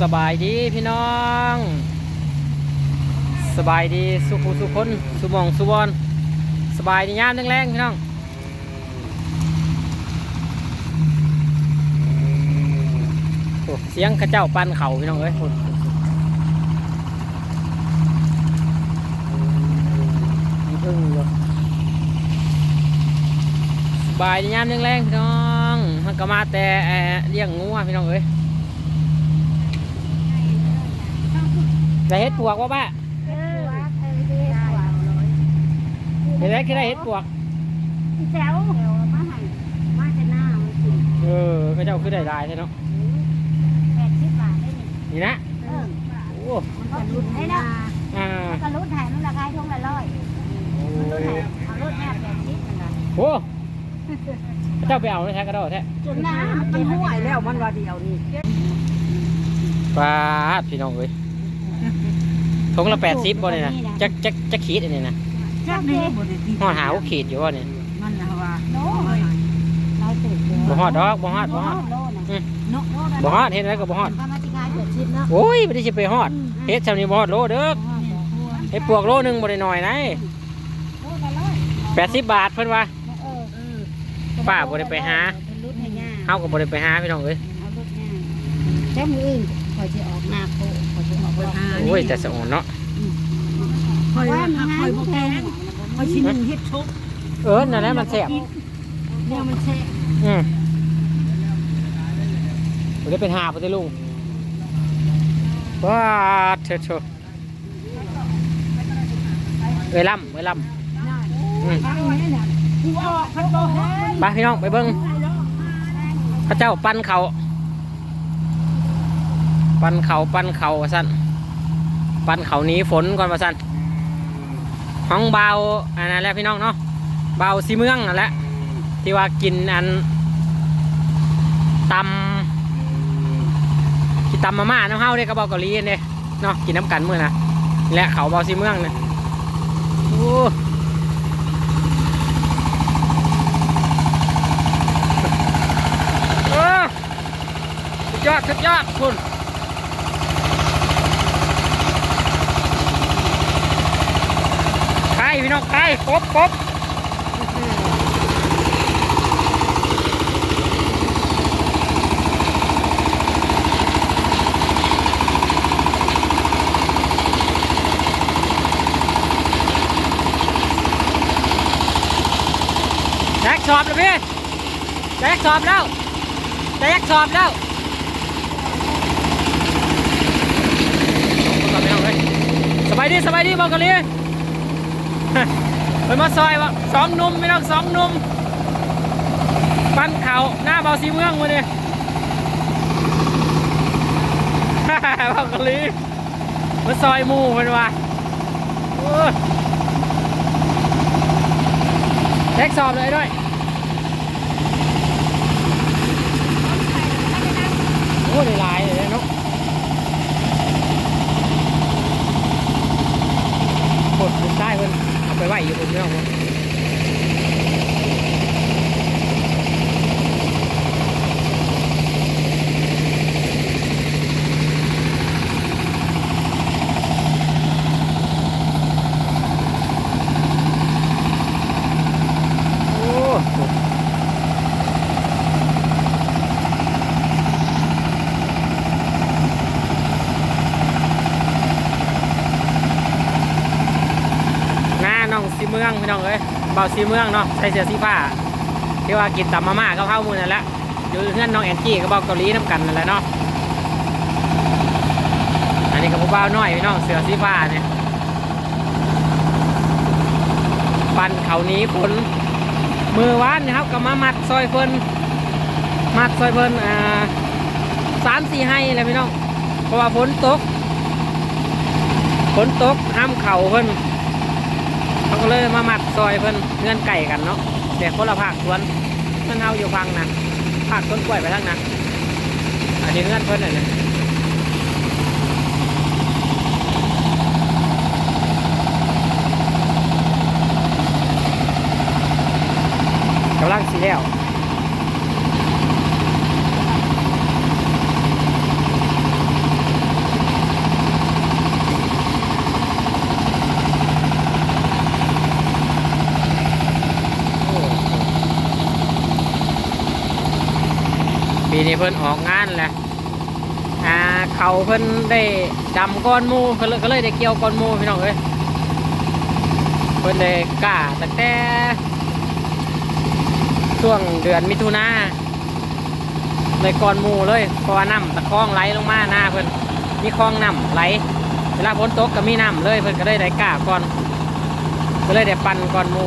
สบายดีพี่น้อง สบายดีสุขุสุคนสุมองสุบอนสบายดียามแรงๆพี่น้องเสียงข้าเจ้าปั้นเข่าพี่น้องเอ้ยโอ้มีพึ่งอยู่สบายดียามแรงๆพี่น้องมันก็มาแต่เลี้ยงงูพี่น้องเอ้ย ได้เห็ดปวกว่าบ้าเห็นไหมคือได้เห็ดปวกแถวมาให้มาจะหน้ามันสิเออเขาเจ้าคือได้หลายใช่เนาะแปดสิบบาทได้นี่นี่นะเออโอ้มันก็รุ่นให้เนาะอ่ามันก็รุ่นไทยมันราคาทุ่งละร้อยมันรุ่นไทยเอารุ่นแม่แปดสิบมันละโหเขาเจ้าไปเอาเลยแท้กระโดดแท้จนหน้ามันมันเป็นห่วยแล้วมันว่าเดียวนี่ปลาดพี่น้องเอ้ย ทงละแปดสิบบ่เนี่ยนะจักจักจักขีดอันนี้นะจักนี่บ่ได้ตีหอดหาหกขีดอยู่บ่เนี่ยมันนะว่าโน้ร้อยสิบบ่ฮอดดอกบ่ฮอดบ่ฮอดโลนะเนาะบ่ฮอดเห็นไหมก็บ่ฮอดก็มาที่ขายแปดสิบเนาะโอ้ยไม่ได้สิไปฮอดเฮ็ดแถวนี้บ่ฮอดโลเด้อเฮ็ดปวกโลหนึงบ่ได้น้อยนะโลละร้อยแปดสิบบาทเพิ่นว่าเออเออป้าบ่ได้ไปหาเป็นรุ่นให้ย่าเฮาก็บ่ได้ไปหาพี่น้องเอ้ยเอารุ่นย่าแต่มืออื่นคอยจะออกหน้าโค คอยจะออกรอบโอ้ยแต่สะอ่อนเนาะคอยว่าคอยบ่แกงคอยชิ้นหนึงเฮ็ดชกเออนั่นแหละมันแซ่บเนี่ยมันแช่อืมผมจะเป็นหาปฏิลุงว้าเถอะเถอะเอ้ยล่ำเอ้ยล่ำอืมฟังไว้น่ะกูออกพัดบ่แห้งไปพี่น้องไปเบิ้งพระเจ้าปั้นเขา ปั้นเขาปั้นเขาว่าสั้นปั้นเขานี้ฝนก่อนว่าสั้นห้องเบาอันนั้นแหละพี่น้องเนาะเบาสีเมืองนั่นแหละที่ว่ากินอันตำกินตำมาม่าน้ำเฮาเด้กระเบาเกาหลีเนี่ยเนาะกินน้ำกันเมื้อนะแหละเขาเบาสีเมืองเนี่ยโอ้เออสุดยอดสุดยอดคุณไป พี่น้องไปครบครบแจ็คสอบแล้วพี่แจ็คสอบแล้วแจ็คสอบแล้วสบายดีสบายดีบอกกันเลย ไปมาซอยวะสองนุ่มไม่ต้องสองนุ่มปั้นเข่าหน้าเบาสีเมืองมาเนี่ยบอกกันเลยมาซอยมูมันวะโอ้ยแจ็คสอบเลยด้วยโอ้ได้หลายเลยเนาะกดปุ่มได้เพิ่นเอา ไปไหวอยู่ผมไม่เอาวะโอ้หน้าน้องสี เมืองพี่น้องเอ้ยเบาสีเมืองเนาะใส่เสื้อสีฟ้าที่ว่ากินตำมาม่ากับข้ามือนั่นแหละอยู่เพื่อนน้องแอนจี้ก็บอกเกาหลีน้ำกันนั่นแหละเนาะอันนี้กับผู้บ่าวน้อยพี่น้องเสื้อสีฟ้าเนี่ยปั่นเขาหนี้ฝนมือวานนะครับก็มามัดซอยเพิ่นมัดซอยเพิ่นอ่าสามสี่ให้เลยพี่น้องเพราะว่าฝนตกฝนตกห้ามเข่าเพิ่น เขาก็เลยมามัดซอยเพิ่นเงื่อนไก่กันเนาะเด็กคนละภาคสวนเพิ่นเอาอยู่ฟังนะภาคต้นกล้วยไปทั้งนั้นอันนี้เงื่อนเพิ่นน่ะเนี่ยกำลังสีแล้ว เพิ่นออกงานแหละอ่าเขาเพิ่นได้ดำก้อนมูก็เลยก็เลยได้เกี่ยวก้อนมูพี่น้องเอ้ยเพิ่นได้กล้าตั้งแต่ช่วงเดือนมิถุนาเลยก้อนมูเลยเพราะว่าน้ำตะคองไหลลงมาหน้าเพิ่นมีคลองน้ำไหลเวลาฝนตกก็มีน้ำเลยเพิ่นก็เลยได้กล้าก่อนก็เลยได้ปั่นก่อนมู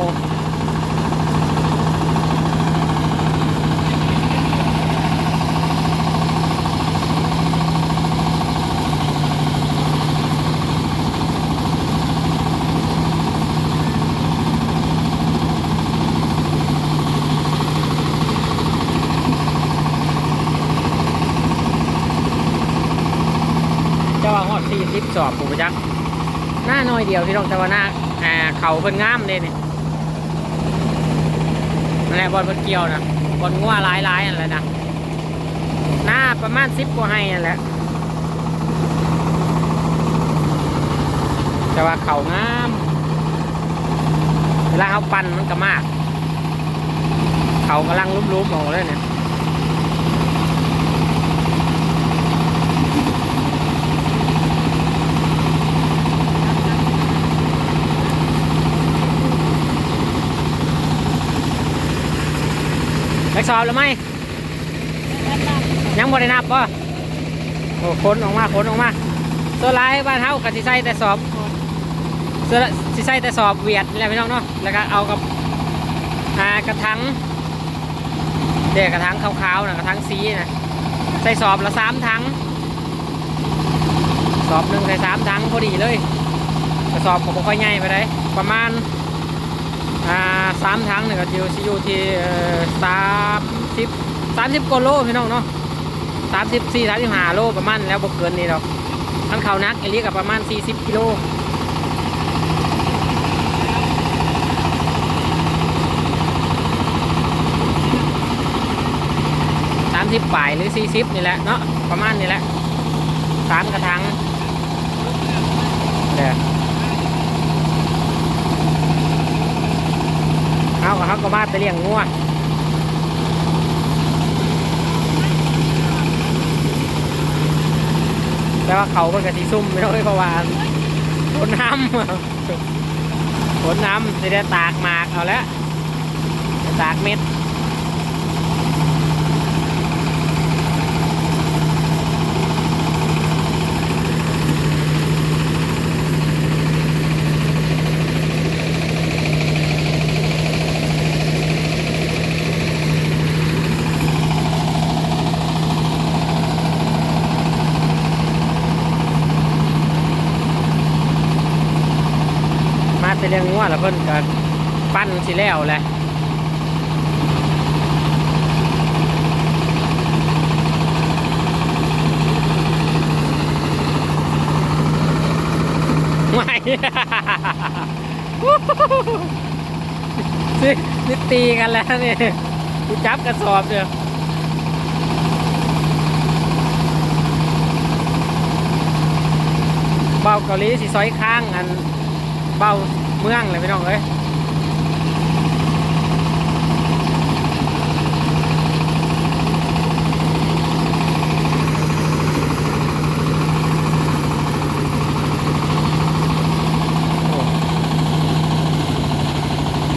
เจ้าว่าฮอดสี่สิบสอบปูประจักษ์หน้าน้อยเดียวพี่น้องต่ว่าหน้าอ่าเขาเพิ่นงามเลยนี่นั่นแหละบอลเพิ่นเกี่ยวนะบอลงัวหลายหลายนั่นแหละนะหน้าประมาณสิบกว่าให้นั่นแหละแต่ว่าเขางาม เวลาเขาปั่นมันก็มาก เขากำลังลุ้มๆออกเลยเนี่ย กสอบแล้วไหมยังบ่ได้นับป่ะโอ้คนออกมาคนออกมาส่วนหลายบ้านเฮากับสิใส่แต่สอบสิใส่แต่สอบเวียดนี่แหละพี่น้องเนาะแล้วก็เอากับอ่ากระถังเด็กกระถังขาวๆนะกระถังสีนะใส่สอบละสามถังสอบหนึ่งใส่สามถังพอดีเลยกระสอบผมค่อยใหญ่ไปเลยประมาณ สามถังเนี่ยก็อยู่ที่อยู่ที่สามสิบสามสิบกว่าโลพี่น้องเนาะสามสิบสี่สามสิบห้าโลประมาณแล้วบกเกินนี่หรอกทันเขานักเอเลียกับประมาณสี่สิบกิโลสามสิบป่ายหรือสี่สิบนี่แหละเนาะประมาณนี่แหละสามกระถังเดี๋ยว เอาเขาก็มาแต่เลี้ยงงัวแต่ว่าเขาเป็นกะทิซุ่มไม่ต้องเพราะว่าฝนน้ำฝนน้ำจะได้ตากหมากเอาแล้วตากเม็ด เลี้ยงงัวแล้วเพิ่นก็ปั้นสิแล้วแหละไม่นี่นี่ตีกันแล้วนี่กูจับกระสอบเดียวเบาเกาหลีสิซอยข้างอันเบา เมืองเลยพี่น้องเอ้ย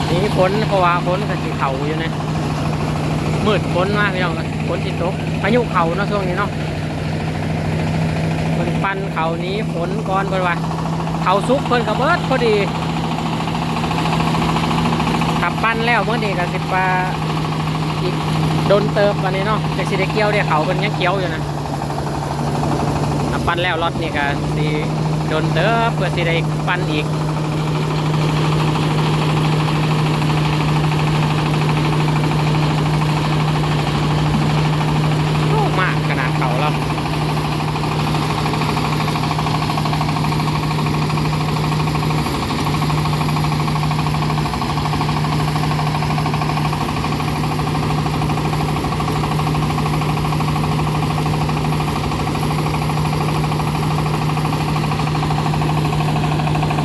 นี่ฝนเพราะว่าฝนก็สิเข่าอยู่นะมืดฝนมากพี่น้องฝนสิตกพายุเข่าเนาะช่วงนี้เนาะเพิ่นปันเข่านี้ฝนก่อนเพิ่นว่าเข่าซุกเพิ่นก็เบิดพอดี ทำปั้นแล้วเมื่อนี้ก็สิปลาอีกโดนเติมวันนี้เนาะจากสิได้เกี้ยวเนี่ยเขาเป็นยังเกี้ยวอยู่นะทำปั้นแล้วรถนี่ก็สิโดนเติมเพื่อสิได้ปั้นอีก โอ้มากขนาดเขาแล้ว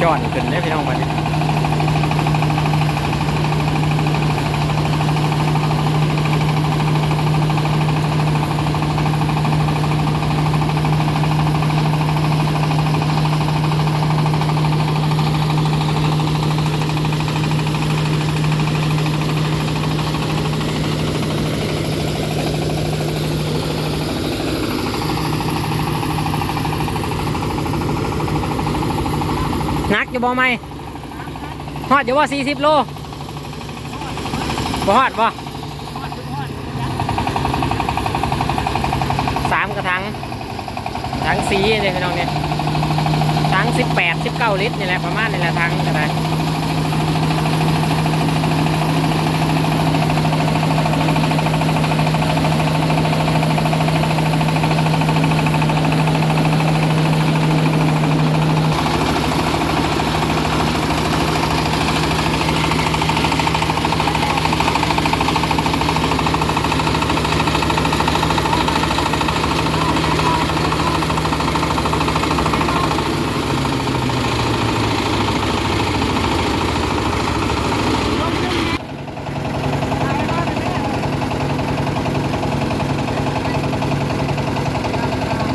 ยอนขึ้นได้พี่น้องมาดิ หนักอยู่บ่ไหมฮอดอยู่ว่าสี่สิบโลบ่ฮอดบ่สามกระถังถังสีเนี่ยพี่น้องเนี่ยถังสิบแปดสิบเก้าลิตรนี่แหละประมาณนี่แหละถังก็ได้เ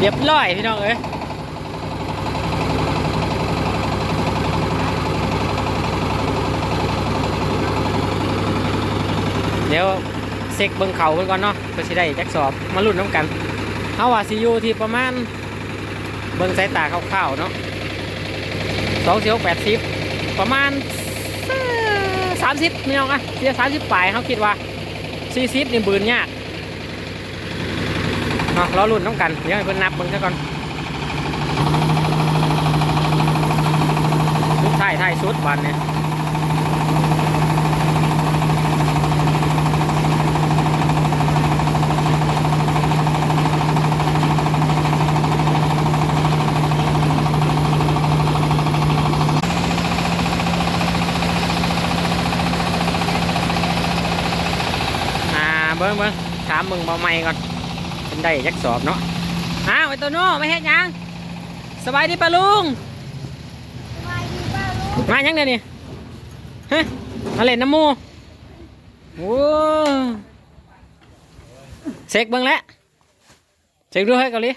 รียบร้อยพี่น้องเอ้ยเดี๋ยวเซ็กเบิ่งเขาเพิ่นก่อนเนาะเพื่อสิได้จักสอบมาลุ้นน้ำกันเฮาว่าสิอยู่ที่ประมาณเบิ่งสายตาคร่าวๆเนาะสองสียวแปดสิบประมาณสามสิบพี่น้องอะเสียสามสิบปลายเขาคิดว่าสี่สิบนี่บืนยาก เอารอรุ่นน้องกันเดี๋ยวให้เพิ่นนับเบิ่งซะก่อนสุดท้ายท้ายสุดวันเนี่ยอ่าเบิ่งเบิ่งถามมึงเบาไม่ก่อน เป็นได้ยักสอบเนาะอ้าวไอตัวโน่ไม่เห็นยังสบายดีปะลุงสบายดีป่ะลูกมายังเดี๋ยวนี้ฮะมาเล่นน้ำหมูโอ้เช็คเบิ้งแล้วเช็คดูให้เกาหลี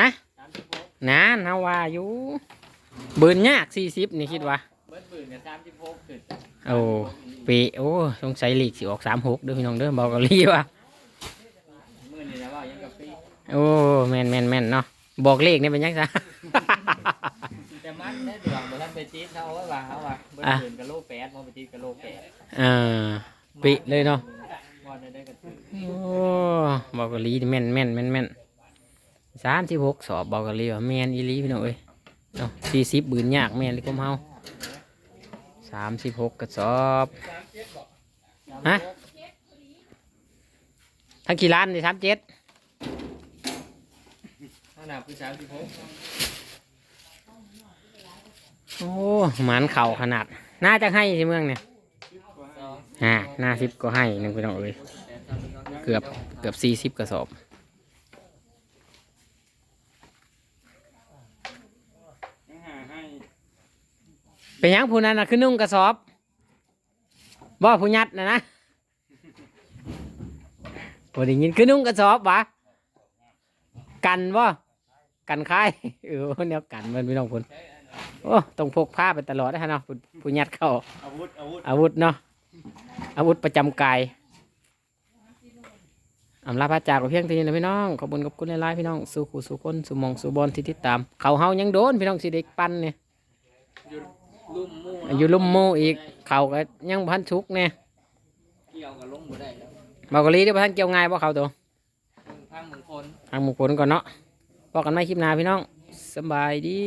ฮะนานเฮาว่าอยู่เบิร์นยากสี่สิบนี่คิดว่าเบิดบื่นกับสามสิบหกขึ้นโอ้ ปีโอ้สงสัยลีกสิออกสามหกเด้อพี่น้องเด้อบอกเกาหลีว่ามื่อนี่นะว่ายังกับปีโอ้แม่นแม่นแม่นเนาะบอกเลขนี่เป็นยังไงแต่มันได้ดวงบ่ทันไปจีดเขาเอาไว้ว่าเขาว่าเบิดอะบื่นกับโลแปดมอไปจีดกับโลแปดอ่าปิเลยเนาะมอได้ได้กับถือโอ้บอกเกาหลีนี่แม่นแม่นแม่นแม่นสามสิบหกสอบบอกเกาหลีว่าแม่นอีหลีพี่น้องเอ้ยเนาะสี่สิบบืนยากแม่นเลยกุมเฮา สามสิบหกกระสอบฮะทั้งกี่ล้านนี่สามเจ็ดถ้าหนักคือสามสิบหกโอ้หมันเข่าขนาด น่าจะให้สิเมืองเนี่ยสองอ่าหน้าสิบก็ให้หนึ่งพี่น้องเอ้ยแปดสามสิบสองเกือบเกือบสี่สิบกระสอบ ยังหาให้ เป็นหยังผู้นั้นนะคือนุ่งกระสอบบ่ผู้ยัดนะนะบ่ได้ยินคือนุ่งกระสอบวะกันบ่กันคายเออแนวกันมันไม่ต้องพูนโอ้ต้องพกผ้าไปตลอดนะฮะเนาะผู้ผู้ยัดเข้าอาวุธอาวุธอาวุธเนาะอาวุธประจำกายอำลาพระจากกับเพียงเท่านี้นะพี่น้องขอบคุณขอบคุณหลายๆพี่น้องสู่ขู่สู่คนสู่หมองสู่บอลที่ติดตาม เขาเฮายังโดนพี่น้องสิเด็กปั้นเนี่ย ลุ่มมู่อยู่ลุ่มโมอีกเขาก็ยังพันชุกเนี่ยเกี่ยวกับลงบ่ได้แล้วบอกกะลีได้พันเกี่ยวง่ายบ่เขาตัวทางเมืองพลทางหมุกผลก่อนเนาะบอกกันไม่คลิปหน้าพี่น้องสำบายดี